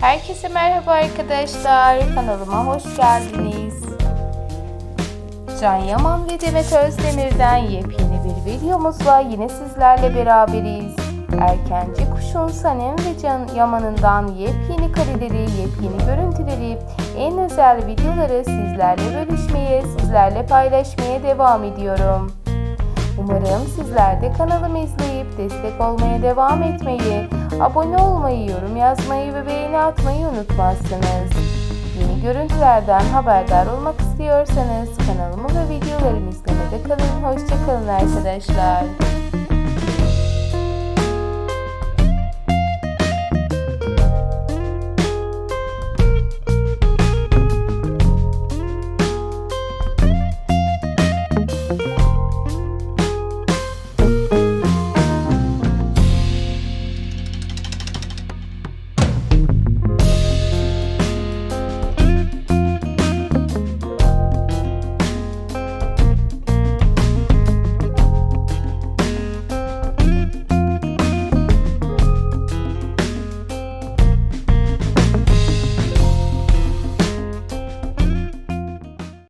Herkese merhaba arkadaşlar. Kanalıma hoş geldiniz. Can Yaman ve Demet Özdemir'den yepyeni bir videomuzla yine sizlerle beraberiz. Erkenci Kuş'un Sanem ve Can Yaman'ından yepyeni kareleri, yepyeni görüntüleri, en özel videoları sizlerle bölüşmeye, sizlerle paylaşmaya devam ediyorum. Umarım sizler de kanalımı izleyip destek olmaya devam etmeyi, abone olmayı, yorum yazmayı ve beğeni atmayı unutmazsınız. Yeni görüntülerden haberdar olmak istiyorsanız kanalımı ve videolarımı izlemede kalın. Hoşçakalın arkadaşlar.